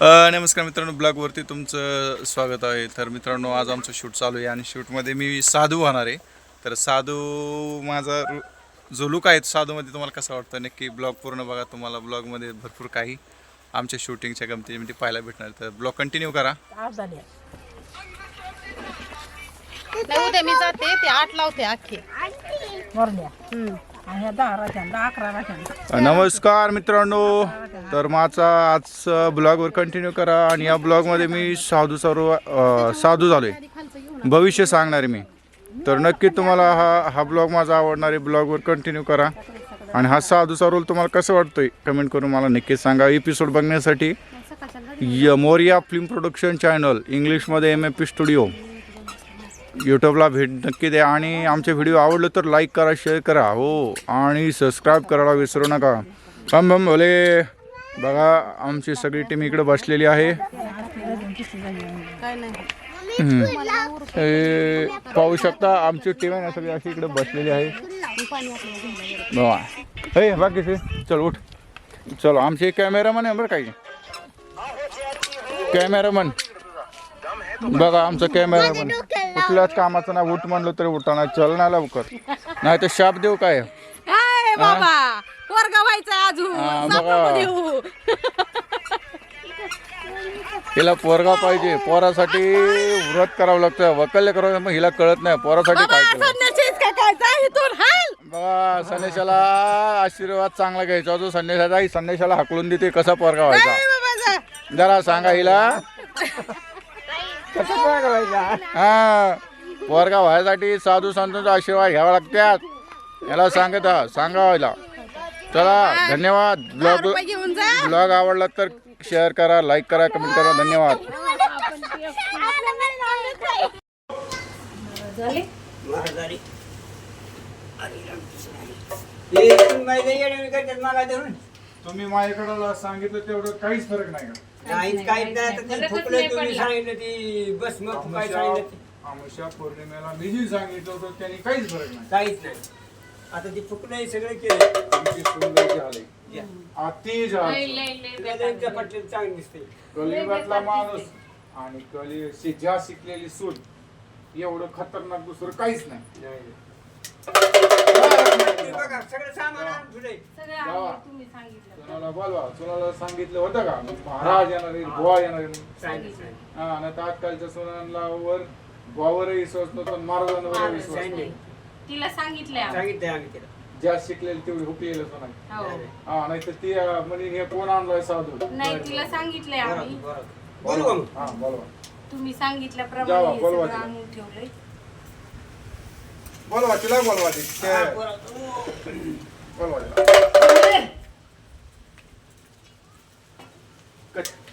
नमस्कार मित्रांनो ब्लॉगवरती तुमचं स्वागत आहे. तर मित्रांनो आज आमचं शूट चालू आहे आणि शूटमध्ये मी साधू होणार आहे. तर साधू माझा रु- जो लुक आहे साधूमध्ये तुम्हाला कसं वाटतं? नक्की ब्लॉग पूर्ण बघा. तुम्हाला ब्लॉगमध्ये भरपूर काही आमच्या शूटिंगच्या गमतीमध्ये पाहायला भेटणार. तर ब्लॉग कंटिन्यू करा. उद्या मी जाते. ते आठ लावते अख्खे. ह्या दहा राशन दहा अकरा राशन नमस्कार मित्रांनो. तर माझा आज ब्लॉगवर कंटिन्यू करा आणि या ब्लॉगमध्ये मी साधू सर्व अ, साधू झालो आहे भविष्य सांगणार आहे मी. तर नक्की तुम्हाला हा हा ब्लॉग माझा आवडणार आहे ब्लॉगवर कंटिन्यू करा. आणि हा साधूचा रोल तुम्हाला कसं वाटतोय? कमेंट करून मला नक्कीच सांगा. एपिसोड बघण्यासाठी य मोरिया फिल्म प्रोडक्शन चॅनल इंग्लिशमध्ये एम ए पी स्टुडिओ यूट्यूबला भेट नक्की द्या आणि आमचे व्हिडिओ आवडले तर लाईक करा शेअर करा. हो आणि सबस्क्राईब करायला विसरू नका. बम बम भोले बघा आमची सगळी टीम इकडे बसलेली आहे. हे पाहू शकता आमची टीम आहे ना सगळी अशी इकडे बसलेली आहे. बघा. हे बाकीचे चल उठ. चलो आमचे कॅमेरामन आहे बरं काही कॅमेरामन बघा आमचं कॅमेरामन कुठल्याच कामाचं ना उठ म्हणलं तरी उठाना चल ना लवकर. नाही तर शाप देऊ काय? काय बाबा वर्ग व्हायचा अजून हा, सापडू बघा. देऊ. हिला पोरगा पाहिजे पोरासाठी व्रत करावं लागतं वकल्य करावं मग हिला कळत नाही पोरासाठी बाबा काय करावं संन्याशीच का काय? जा इथून हाल. बघा संदेशाला आशीर्वाद चांगला घ्यायचा जो संदेशाचा ही संदेशाला हाकलून देते कसा पोरगा व्हायचा? काय बाबा जा. जरा सांगा हिला. कसा पोरगा व्हायचा हा पोरगा व्हायसाठी साधू संतांचा आशीर्वाद घ्यावा लागतात. याला सांगत हा, सांगा व्हायला चला धन्यवाद. ब्लॉग रुपये घेऊन जा. ब्लॉग आवडला तर शेअर करा लाईक करा कमेंट करा. धन्यवाद. तुम्ही माझ्याकडे सांगितलं तेवढं काहीच फरक नाही नाहीच काहीच नाही आता ती फुकलं तुम्ही सांगितलं ती बस मग काय सांगितलं ते. अमावस्या पौर्णिमेला मी जी सांगितलं होतं त्यांनी काहीच फरक नाही. काहीच नाही. आता ती फुकलं सगळं केलं. आमची सुंदर झाली. या. अति झाली. त्यांच्या पटलं चांगलं दिसते. कलियुगातला माणूस आणि कली शि- ज्या शिकलेली सून एवढं खतरनाक दुसरं काहीच नाही. जावा. सुनाला बोलवा सुनाला सांगितलं होतं का महाराज येणार आहे बुवा येणार आहे. सांगितलं. हा आणि आता आजकालच्या सुनांना वर बुवावरही विश्वास नव्हता महाराजांवर विश्वास नव्हता. सांगितलं. तिला सांगितलंय आम्ही. सांगितलंय आम्ही तिला ज्या शिकलेली तेवढी हुकलेलं सोना हो. हा नाही तर ती अं, म्हणे हे कोण आणलाय साधू नाही तिला सांगितलंय आम्ही बरोबर, बरोबर. बोलू का मग? हा बोलवा तुम्ही जावा, सांगितल्याप्रमाणे हे बोलवा सगळं तिला. आणून ठेवलंय बोलवा तिला बोलवा ती हा, ते- 哎！快！